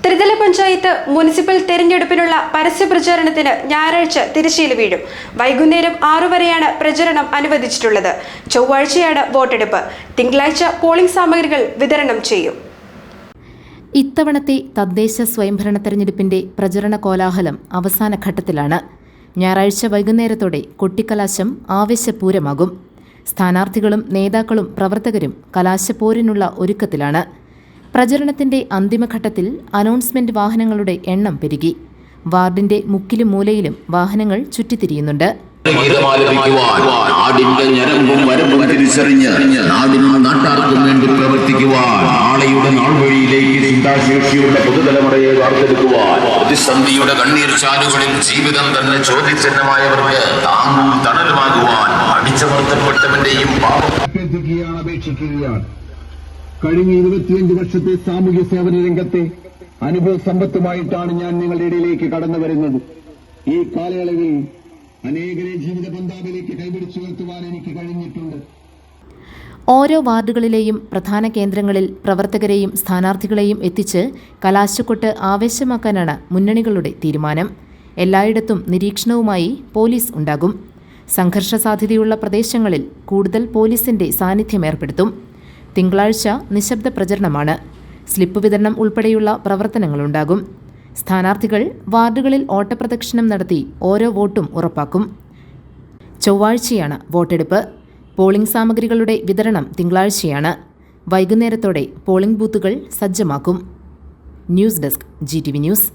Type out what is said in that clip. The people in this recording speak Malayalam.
ത്രിതല പഞ്ചായത്ത് മുനിസിപ്പൽ തെരഞ്ഞെടുപ്പിനുള്ള പരസ്യ പ്രചാരണത്തിന് ഞായറാഴ്ച തിരശ്ശീല വീഴും. വൈകുന്നേരം ആറു വരെയാണ് പ്രചരണം അനുവദിച്ചിട്ടുള്ളത്. ചൊവ്വാഴ്ചയാണ് വോട്ടെടുപ്പ്. തിങ്കളാഴ്ച പോളിംഗ് സാമഗ്രികൾ വിതരണം ചെയ്യും. ഇത്തവണത്തെ തദ്ദേശ സ്വയംഭരണ തെരഞ്ഞെടുപ്പിന്റെ പ്രചരണ കോലാഹലം അവസാന ഘട്ടത്തിലാണ്. ഞായറാഴ്ച വൈകുന്നേരത്തോടെ കൊട്ടിക്കലാശം ആവേശപൂരമാകും. സ്ഥാനാർത്ഥികളും നേതാക്കളും പ്രവർത്തകരും കലാശപ്പോരിനുള്ള ഒരുക്കത്തിലാണ്. പ്രചരണത്തിന്റെ അന്തിമഘട്ടത്തിൽ അനൗൺസ്മെന്റ് വാഹനങ്ങളുടെ എണ്ണം പെരുകി. വാർഡിന്റെ മുക്കിലും മൂലയിലും വാഹനങ്ങൾ ചുറ്റിത്തിരിയുന്നുണ്ട്. നാടിന്റെ ഞരമ്പും വരമ്പും തിരിച്ചറിഞ്ഞ് നാടിനും നാട്ടാർക്കും വേണ്ടി പ്രവർത്തിക്കുവാൻ നാളെയുടെ നാൾവഴിയിലേക്ക് ചിന്താശേഷിയുള്ള പുതുതലമുറയെ വാർത്തെടുക്കുവാൻ പ്രതിസന്ധിയുടെ കണ്ണീർ ചാലുകളിൽ ജീവിതം തന്നെ ചോദ്യചിഹ്നമായവർക്ക് താങ്ങും തണലുമാകുവാൻ അടിച്ചമർത്തപ്പെട്ടവന്റെയും പാപം. അഭ്യർത്ഥിക്കുകയാണ് അപേക്ഷിക്കുകയാണ്. കഴിഞ്ഞ ഇരുപത്തിയഞ്ച് വർഷത്തെ സാമൂഹ്യ സേവന രംഗത്തെ അനുഭവ സമ്പത്തുമായിട്ടാണ് ഞാൻ നിങ്ങളുടെ ഇടയിലേക്ക് കടന്നു വരുന്നത്. ഈ കാലയളവിൽ അനേകരെ ജീവിത പന്താവിലേക്ക് കൈപിടിച്ചുയർത്തുവാൻ എനിക്ക് കഴിഞ്ഞിട്ടുണ്ട്. ഓരോ വാർഡുകളിലെയും പ്രധാന കേന്ദ്രങ്ങളിൽ പ്രവർത്തകരെയും സ്ഥാനാർത്ഥികളെയും എത്തിച്ച് കലാശക്കൊട്ട് ആവേശമാക്കാനാണ് മുന്നണികളുടെ തീരുമാനം. എല്ലായിടത്തും നിരീക്ഷണവുമായി പോലീസ് ഉണ്ടാകും. സംഘർഷ സാധ്യതയുള്ള പ്രദേശങ്ങളിൽ കൂടുതൽ പോലീസിന്റെ സാന്നിധ്യം ഏർപ്പെടുത്തും. തിങ്കളാഴ്ച നിശബ്ദ പ്രചരണമാണ്. സ്ലിപ്പ് വിതരണം ഉൾപ്പെടെയുള്ള പ്രവർത്തനങ്ങളുണ്ടാകും. സ്ഥാനാർത്ഥികൾ വാർഡുകളിൽ ഓട്ടപ്രദക്ഷിണം നടത്തി ഓരോ വോട്ടും ഉറപ്പാക്കും. ചൊവ്വാഴ്ചയാണ് വോട്ടെടുപ്പ്. പോളിംഗ് സാമഗ്രികളുടെ വിതരണം തിങ്കളാഴ്ചയാണ്. വൈകുന്നേരത്തോടെ പോളിംഗ് ബൂത്തുകൾ സജ്ജമാക്കും. News desk G news.